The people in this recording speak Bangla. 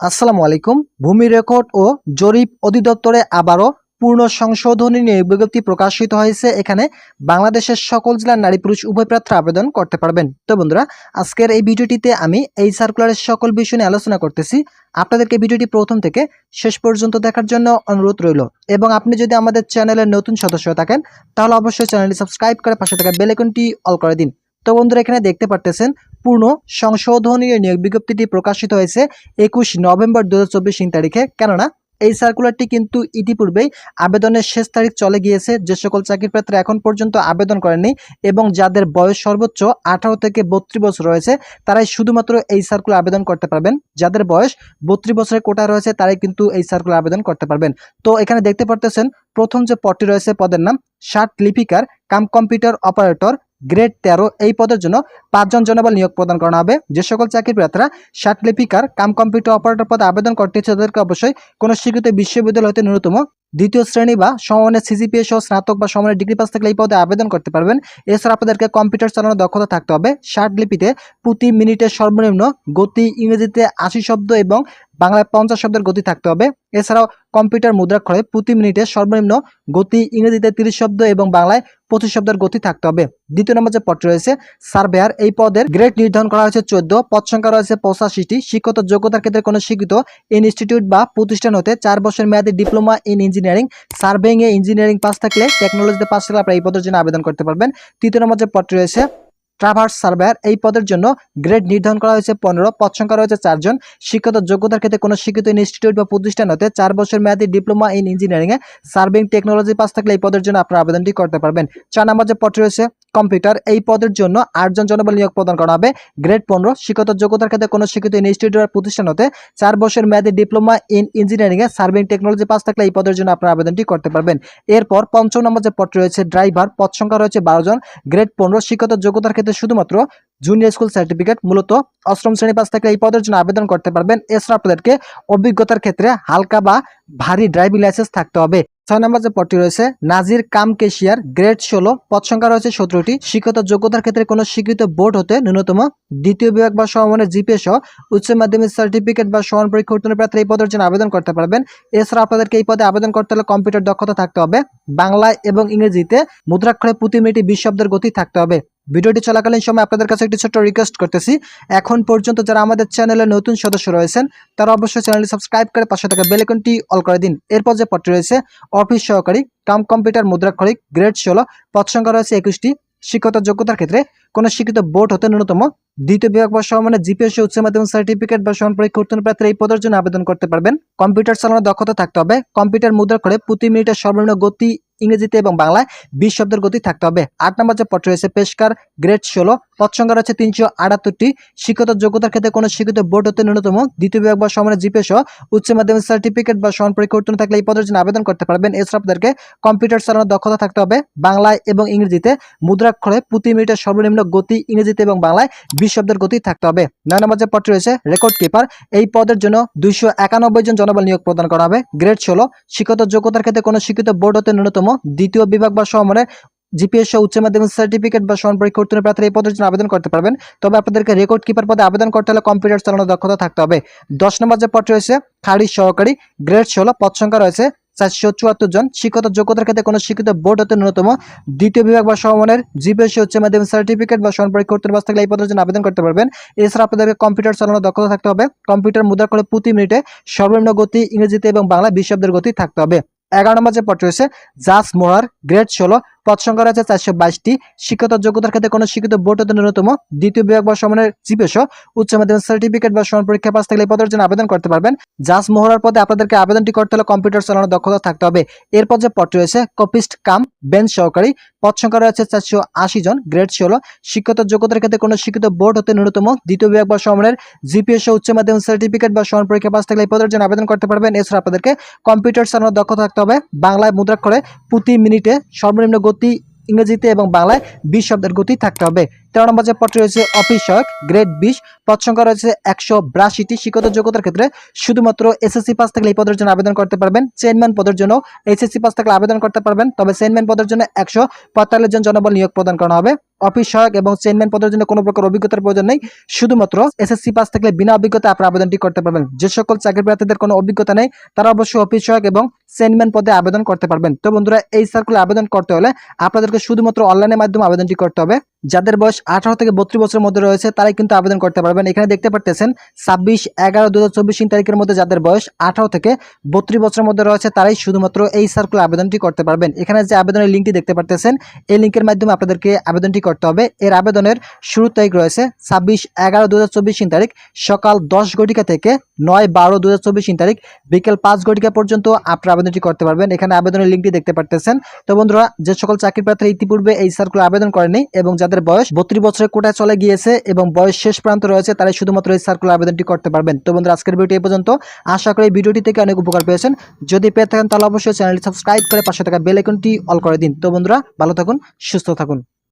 আসসালামু আলাইকুম। ভূমি রেকর্ড ও জরিপ অধিদপ্তরে আবারও পূর্ণ সংশোধনী নিয়ে বিজ্ঞপ্তি প্রকাশিত হয়েছে। এখানে বাংলাদেশের সকল জেলার নারী পুরুষ উভয় প্রার্থী আবেদন করতে পারবেন। তো বন্ধুরা, আজকের এই ভিডিওটিতে আমি এই সার্কুলারের সকল বিষয় নিয়ে আলোচনা করতেছি। আপনাদেরকে ভিডিওটি প্রথম থেকে শেষ পর্যন্ত দেখার জন্য অনুরোধ রইল। এবং আপনি যদি আমাদের চ্যানেলের নতুন সদস্য থাকেন, তাহলে অবশ্যই চ্যানেলটি সাবস্ক্রাইব করে পাশে থাকা বেলেকনটি অল করে দিন। তো বন্ধুরা এখানে দেখতে পারতেছেন, পূর্ণ সংশোধনীয় নিয়োগ বিজ্ঞপ্তিটি প্রকাশিত হয়েছে একুশ নভেম্বর দু হাজার তারিখে। কেননা, এই সার্কুলারটি কিন্তু ইতিপূর্বেই আবেদনের শেষ তারিখ চলে গিয়েছে। যে সকল চাকরির প্রার্থীরা এখন পর্যন্ত আবেদন করেনি এবং যাদের বয়স সর্বোচ্চ আঠারো থেকে বত্রিশ বছর রয়েছে, তারাই শুধুমাত্র এই সার্কুলার আবেদন করতে পারবেন। যাদের বয়স বত্রিশ বছরের কোটা রয়েছে, তারাই কিন্তু এই সার্কুলার আবেদন করতে পারবেন। তো এখানে দেখতে পারতেছেন, প্রথম যে পদটি রয়েছে, পদের নাম ষাট লিপিকার, কাম কম্পিউটার অপারেটর গ্রেড তেরো এই পদের জন্য পাঁচজন জনবল নিয়োগ প্রদান করা হবে। যে সকল চাকরি প্রার্থীরা লিপিকার কাম কম্পিউটার অপারেটর পদে আবেদন করতে ইচ্ছে তাদেরকে অবশ্যই কোনো স্বীকৃত বিশ্ববিদ্যালয় হতে ন্যূনতম দ্বিতীয় শ্রেণি বা সমানের সিজিপিএ সহ স্নাতক বা সমানের ডিগ্রি পাস থাকলে এই পদে আবেদন করতে পারবেন। এছাড়া আপনাদেরকে কম্পিউটার চালানোর দক্ষতা থাকতে হবে। লিপিতে প্রতি মিনিটে সর্বনিম্ন গতি ইংরেজিতে আশি শব্দ এবং বাংলায় পঞ্চাশ শব্দের গতি থাকতে হবে। এছাড়াও কম্পিউটার মুদ্রাক্ষরে প্রতি মিনিটে সর্বনিম্ন গতি ইংরেজিতে তিরিশ শব্দ এবং বাংলায় পঁচিশ শব্দের গতি থাকতে হবে। দ্বিতীয় নম্বর যে পদটি রয়েছে, সার্ভেয়ার, এই পদের গ্রেড নির্ধারণ করা হয়েছে চোদ্দ, পদ সংখ্যা রয়েছে পঁচাশিটি। শিক্ষত যোগ্যতার ক্ষেত্রে কোনো শিক্ষিত ইনস্টিটিউট বা প্রতিষ্ঠান হতে চার বছর মেয়াদী ডিপ্লোমা ইন ইঞ্জিনিয়ারিং, সার্ভেইং এ ইঞ্জিনিয়ারিং পাস থাকলে টেকনোলজিতে পাস থাকলে আপনারা এই পদের জন্য আবেদন করতে পারবেন। তৃতীয় নম্বর যে পদটি রয়েছে ট্রাভার্স সার্ভেয়ার এই পদের জন্য গ্রেড নির্ধারণ করা হয়েছে পনেরো পদ সংখ্যা রয়েছে চারজন। শিক্ষিত যোগ্যতার ক্ষেত্রে কোনো শিক্ষিত ইনস্টিটিউট বা প্রতিষ্ঠান হতে চার বছর মেয়াদী ডিপ্লোমা ইন ইঞ্জিনিয়ারিংয়ে সার্ভিং টেকনোলজি পাস থাকলে এই পদের জন্য আপনারা আবেদনটি করতে পারবেন। চার নম্বর যে পদটি রয়েছে কম্পিউটার, এই পদের জন্য আটজন জনবল নিয়োগ প্রদান করা হবে। গ্রেড পনেরো শিক্ষত যোগ্যতার ক্ষেত্রে কোনো শিক্ষিত ইনস্টিটিউট বা প্রতিষ্ঠান হতে চার বছর মেয়াদী ডিপ্লোমা ইন ইঞ্জিনিয়ারিংয়ে সার্ভিং টেকনোলজি পাস থাকলে এই পদের জন্য আপনার আবেদনটি করতে পারবেন। এরপর পঞ্চম নম্বর যে পদটি রয়েছে, ড্রাইভার, পদ সংখ্যা রয়েছে বারো জন। গ্রেড পনেরো শিক্ষত যোগ্যতার ক্ষেত্রে শুধুমাত্র জুনিয়র স্কুল সার্টিফিকেট, মূলত অষ্টম শ্রেণি পাস থাকলে এই পদের জন্য আবেদন করতে পারবেন। এছাড়া আপনাদেরকে অভিজ্ঞতার ক্ষেত্রে হালকা বা ভারী ড্রাইভিং লাইসেন্স থাকতে হবে। ছয় নম্বর যে পদটি রয়েছে, নাজির কাম কেশিয়ার গ্রেড ষোলো, পদ সংখ্যা রয়েছে সতেরোটি। শিক্ষত যোগ্যতার ক্ষেত্রে কোনো স্বীকৃত বোর্ড হতে ন্যূনতম দ্বিতীয় বিভাগ বা সমমানের জিপিএ সহ উচ্চ মাধ্যমিক সার্টিফিকেট বা সমান পরীক্ষা উত্তীর্ণ এই পদের জন্য আবেদন করতে পারবেন। এছাড়া আপনাদেরকে এই পদে আবেদন করতে হলে কম্পিউটার দক্ষতা থাকতে হবে। বাংলায় এবং ইংরেজিতে মুদ্রাক্ষরে প্রতি মিনিটে বিশ শব্দের গতি থাকতে হবে। ভিডিওটি চলাকালীন সময় আপনাদের কাছে একটি ছোট্ট রিকোয়েস্ট করতেছি। এখন পর্যন্ত যারা আমাদের চ্যানেলের নতুন সদস্য রয়েছেন, তারা অবশ্যই চ্যানেলটি সাবস্ক্রাইব করে পাশে থাকা বেলেকনটি অল করে দিন। এরপর যে পদটি রয়েছে অফিস সহকারী, কাম কম্পিউটার মুদ্রাক্ষরিক গ্রেড ষোলো, পদ সংখ্যা রয়েছে একুশটি। শিক্ষত যোগ্যতার ক্ষেত্রে কোনো শিক্ষিত বোর্ড হতে ন্যূনতম দ্বিতীয় বিভাগ বা সমানে জিপিএস, উচ্চ মাধ্যমিক সার্টিফিকেট বা সমান পরীক্ষা উত্তীর্ণ প্রার্থীরা এই পদের জন্য আবেদন করতে পারবেন। কম্পিউটার চালানোর দক্ষতা থাকতে হবে। কম্পিউটার মুদ্রা করে প্রতি মিনিটের সর্বনিম্ন গতি ইংরেজিতে এবং বাংলায় বিশ শব্দের গতি থাকতে হবে। আট নম্বর যে পদ রয়েছে, পেশকার গ্রেড ষোলো। পদ সংখ্যা রয়েছে তিনশো আটাত্তরটি। শিক্ষত যোগ্যতার ক্ষেত্রে কোনো শিক্ষিত বোর্ড হতে ন্যূনতম দ্বিতীয় বিভাগ বা সমানে জিপে সহ উচ্চ মাধ্যমিক সার্টিফিকেট বা সমান পরীক্ষা উত্তীর্ণ থাকলে এই পদের জন্য আবেদন করতে পারবেন। এছাড়া আপনাদেরকে কম্পিউটার চালানোর দক্ষতা থাকতে হবে। বাংলায় এবং ইংরেজিতে মুদ্রাক্ষরে প্রতি মিনিটের সর্বনিম্ন গতি ইংরেজিতে এবং বাংলায় বিশ শব্দের গতি থাকতে হবে। নয় নম্বর যে পদটি রয়েছে, রেকর্ড কিপার, এই পদের জন্য দুইশো একানব্বই জন জনবল নিয়োগ প্রদান করা হবে। গ্রেড ষোলো শিক্ষত যোগ্যতার ক্ষেত্রে কোনো শিক্ষিত বোর্ড হতে ন্যূনতম দ্বিতীয় বিভাগ বা সমমানের জিপিএস সহ উচ্চ মাধ্যমিক সার্টিফিকেট বা সমান পরীক্ষা উত্তীর্ণ প্রার্থীরা এই পদের জন্য আবেদন করতে পারবেন। তবে আপনাদেরকে রেকর্ড কিপার পদে আবেদন করতে হলে কম্পিউটার চালানোর দক্ষতা থাকতে হবে। দশ নম্বর যে পদ রয়েছে খারিজ সহকারী গ্রেড ষোলো, পদ সংখ্যা রয়েছে চারশো চুয়াত্তর জন। শিক্ষত যোগ্যতার ক্ষেত্রে কোনো শিক্ষিত বোর্ড হতে ন্যূনতম দ্বিতীয় বিভাগ বা সমমানের জিপিএস উচ্চ মাধ্যমিক সার্টিফিকেট বা সমান পরীক্ষা উত্তীর্ণ থাকলে এই পদের জন্য আবেদন করতে পারবেন। এছাড়া আপনাদেরকে কম্পিউটার চালানোর দক্ষতা থাকতে হবে। কম্পিউটার মুদ্রা করে প্রতি মিনিটে সর্বনিম্ন গতি ইংরেজিতে এবং বাংলা বিশ শব্দের গতি থাকতে হবে। এগারো নম্বর যে পদ রয়েছে জাস মোহার গ্রেড ষোলো পদ সংখ্যা রয়েছে চারশো বাইশটি। শিক্ষত যোগ্যতার ক্ষেত্রে কোনো শিক্ষিত বোর্ড হতে ন্যূনতম দ্বিতীয় বিভাগ বা সমানের জিপেস উচ্চ মাধ্যমিক সার্টিফিকেট বা সমান পরীক্ষা পাস থাকলে পদের জন্য আবেদন করতে পারবেন। জাস মোহরার পদে আপনাদেরকে আবেদনটি করতে হলে কম্পিউটার চালানোর দক্ষতা থাকতে হবে। এরপর যে পদ রয়েছে, কপিস্ট, কাম, বেঞ্চ সহকারী, পদ সংখ্যা রয়েছে চারশো আশি জন গ্রেড ষোলো। শিক্ষত যোগ্যতার ক্ষেত্রে কোনো শিক্ষিত বোর্ড হতে ন্যূনতম দ্বিতীয় বিভাগ বা সমানের জিপিএস উচ্চ মাধ্যমিক সার্টিফিকেট বা সমান পরীক্ষা পাস থাকলে পদের জন্য আবেদন করতে পারবেন। এছাড়া আপনাদেরকে কম্পিউটার চালানোর দক্ষতা থাকতে হবে। বাংলায় মুদ্রাক্ষরে প্রতি মিনিটে সর্বনিম্ন গতি ইংরেজিতে এবং বাংলায় বিশ শব্দের গতি থাকতে হবে। তেরো নম্বর যে পদটি রয়েছে, অফিসক গ্রেড বিশ। পদ সংখ্যা রয়েছে একশো বিরাশিটি। শিক্ষত যোগ্যতার ক্ষেত্রে শুধুমাত্র এসএসসি পাস থাকলে এই পদের জন্য আবেদন করতে পারবেন। চেয়ারম্যান পদের জন্য এসএসসি পাস থাকলে আবেদন করতে পারবেন। তবে চেয়ারম্যান পদের জন্য একশো পঁয়তাল্লিশ জন জনবল নিয়োগ প্রদান করা হবে। অফিস সহায়ক এবং চেয়ারম্যান পদের জন্য কোনো প্রকার অভিজ্ঞতার প্রয়োজন নেই। শুধুমাত্র এসএসসি পাস থাকলে বিনা অভিজ্ঞতা আপনার আবেদনটি করতে পারবেন। যে সকল চাকরি প্রার্থীদের কোনো অভিজ্ঞতা নেই, তারা অবশ্যই অফিস সহায়ক এবং চেয়ারম্যান পদে আবেদন করতে পারবেন। তো বন্ধুরা, এই সার্কুলে আবেদন করতে হলে আপনাদেরকে শুধুমাত্র অনলাইনের মাধ্যমে আবেদনটি করতে হবে। যাদের বয়স আঠারো থেকে বত্রিশ বছরের মধ্যে রয়েছে, তারাই কিন্তু আবেদন করতে পারবেন। এখানে দেখতে পারতেছেন, ছাব্বিশ এগারো দু হাজার তারিখের মধ্যে যাদের বয়স আঠারো থেকে বত্রিশ বছরের মধ্যে রয়েছে, তারাই শুধুমাত্র এই সার্কুলে আবেদনটি করতে পারবেন। এখানে যে আবেদনের লিঙ্কটি দেখতে পারতেছেন, এই লিঙ্কের মাধ্যমে আপনাদেরকে আবেদনটি করতে হবে। এর আবেদনের শুরু তারিখ রয়েছে ছাব্বিশ এগারো দু তারিখ, সকাল দশ ঘটিকা থেকে নয় বারো দু তারিখ, বিকেল পাঁচ ঘটিকা পর্যন্ত আপনারা আবেদনটি করতে পারবেন। এখানে আবেদনের লিঙ্কটি দেখতে পারতেছেন। তো বন্ধুরা, যে সকল চাকরি প্রার্থীরা ইতিপূর্বে এই সার্কুলে আবেদন করেনি এবং যাদের বয়স বত্রিশ বছরের কোটায় চলে গিয়েছে এবং বয়স শেষ প্রান্ত রয়েছে, তারাই শুধুমাত্র এই সার্কুলার আবেদনটি করতে পারবেন। তো বন্ধুরা, আজকের ভিডিও এই পর্যন্ত। আশা করি ভিডিওটি থেকে অনেক উপকার পেয়েছেন। যদি পেয়ে থাকেন, তাহলে অবশ্যই চ্যানেলটি সাবস্ক্রাইব করে পাশে থাকা বেল আইকনটি অল করে দিন। তো বন্ধুরা, ভালো থাকুন, সুস্থ থাকুন।